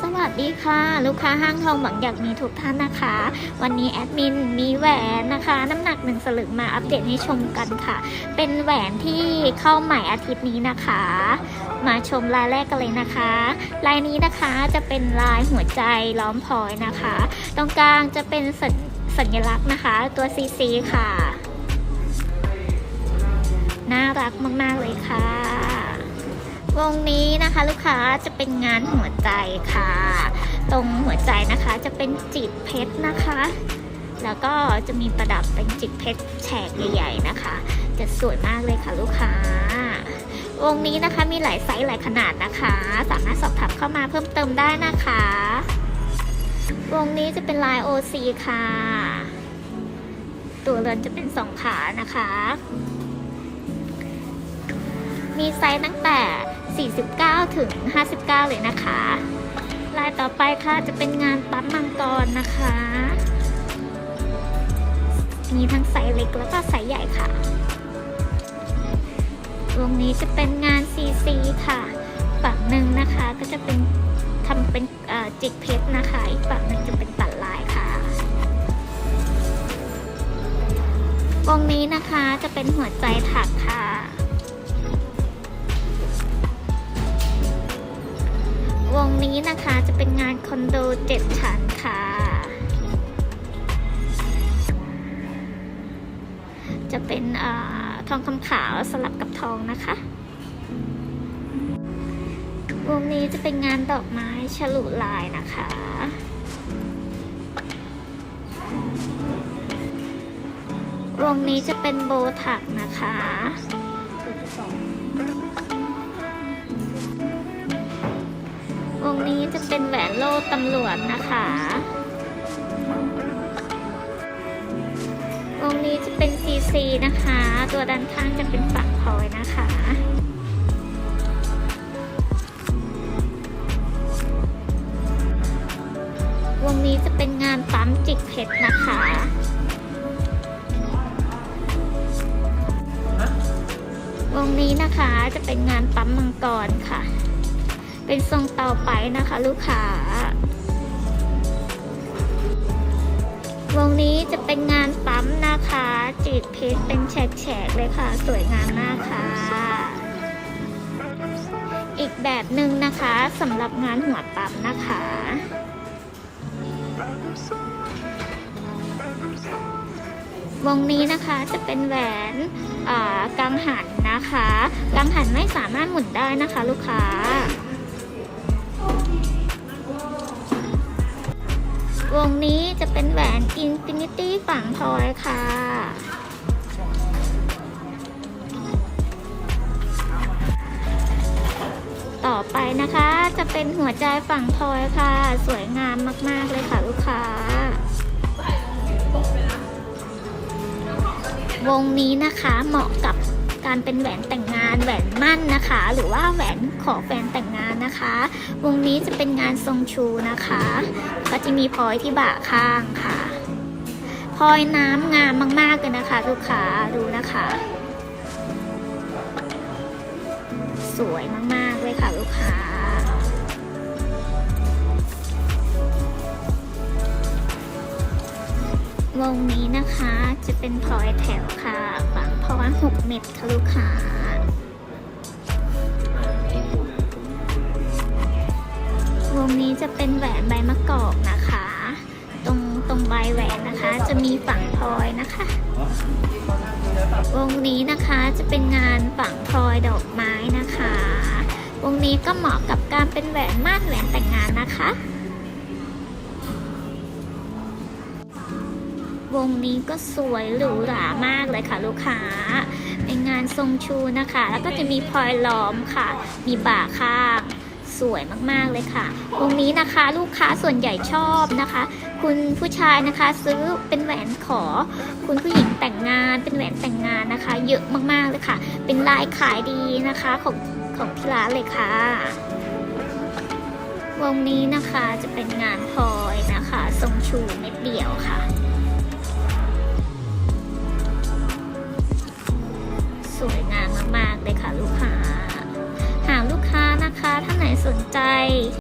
สวัสดีค่ะ ลูกค้าห้างทองบางอยากมีทุกท่านนะคะ วันนี้แอดมินมีแหวนนะคะ น้ำหนักหนึ่งสลึงมาอัปเดตให้ชมกันค่ะ เป็นแหวนที่เข้าใหม่อาทิตย์นี้นะคะ มาชมลายแรกกันเลยนะคะลายนี้นะคะจะเป็นลายหัวใจล้อมพลอยนะคะ ตรงกลางจะเป็นสัญสญลักษณ์นะคะ ตัว CC ค่ะ น่ารักมาก ๆ เลยค่ะ วงนี้นะคะลูกค้าจะเป็นงานหัวใจค่ะ ตรงหัวใจนะคะจะเป็นจิตเพชรนะคะ แล้วก็จะมีประดับเป็นจิตเพชรแฉกใหญ่ ๆนะคะ จะสวยมากเลยค่ะลูกค้าวงนี้นะคะมีหลายไซส์หลายขนาดนะคะ สามารถสอบถามเข้ามาเพิ่มเติมได้นะคะ วงนี้จะเป็นลาย OC ค่ะ ตัวเรือนจะเป็นสองขานะคะ มีไซส์ตั้งแต่ 49 ถึง 59 เลยนะคะ ลายต่อไปค่ะจะเป็นงานปั๊มมังกรนะคะ มีทั้งไซส์เล็กแล้วก็ไซส์ใหญ่ค่ะวงนี้จะเป็นงาน CC ค่ะฝั่งหนึ่งนะคะก็จะเป็นทำเป็นจิกเพชรนะคะอีกฝั่งหนึ่งจะเป็นตัดลายค่ะวงนี้นะคะจะเป็นหัวใจถักค่ะ วงนี้นะคะจะเป็นงานคอนโดเจ็ดชั้นค่ะ จะเป็นอทองคำขาวสลับกับทองนะคะ วงนี้จะเป็นงานดอกไม้ฉลุลายนะคะวงนี้จะเป็นโบถักนะคะ วงนี้จะเป็นแหวนโล่ตำรวจนะคะ วงนี้จะเป็นซีซีนะคะ ตัวด้านข้างจะเป็นฝักพลอยนะคะวงนี้จะเป็นงานปั๊มจิกเพชรนะคะ วงนี้นะคะจะเป็นงานปั๊มมังกรค่ะ เป็นทรงเตาไปนะคะ ลูกค้าวงนี้จะเป็นงานปั๊มนะคะ จีดเพชรเป็นแฉกๆเลยค่ะ สวยงามมากค่ะ อีกแบบหนึ่งนะคะสำหรับงานหัวปั๊มนะคะ วงนี้นะคะจะเป็นแหวนอ่ากังหันนะคะ กังหันไม่สามารถหมุนได้นะคะ ลูกค้า วงนี้จะเป็นแหวนอินฟินิตี้ฝั่งพลอยค่ะต่อไปนะคะจะเป็นหัวใจฝั่งพลอยค่ะ สวยงามมาก ๆ เลยค่ะลูกค้า วงนี้นะคะเหมาะกับ การเป็นแหวนแต่งงานแหวนมั่นนะคะ หรือว่าแหวนขอแฟนแต่งงานนะคะ วงนี้จะเป็นงานทรงชูนะคะ ก็จะมีพลอยที่บ่าข้างค่ะพลอยน้ำงามมากๆเลยนะคะ ลูกค้าดูนะคะ สวยมากๆเลยค่ะลูกค้า วงนี้นะคะจะเป็นพลอยแถวค่ะฝังพลอย6เม็ดค่ะลูกค้าวงนี้จะเป็นแหวนใบมะกอกนะคะ ตรงตรงใบแหวนนะคะ จะมีฝั่งพลอยนะคะ วงนี้นะคะจะเป็นงานฝั่งพลอยดอกไม้นะคะ วงนี้ก็เหมาะกับการเป็นแหวนมั่นแหวนแต่งงานนะคะ วงนี้ก็สวยหรูหรามากเลยค่ะลูกค้าเป็นงานทรงชูนะคะ แล้วก็จะมีพลอยล้อมค่ะ มีบ่าข้างสวยมากๆเลยค่ะ วงนี้นะคะลูกค้าส่วนใหญ่ชอบนะคะ คุณผู้ชายนะคะซื้อเป็นแหวนขอ คุณผู้หญิงแต่งงานเป็นแหวนแต่งงานนะคะ เยอะมากๆเลยค่ะ เป็นลายขายดีนะคะของของที่ร้านเลยค่ะ วงนี้นะคะจะเป็นงานพลอยนะคะทรงชูเม็ดเดียวค่ะ ง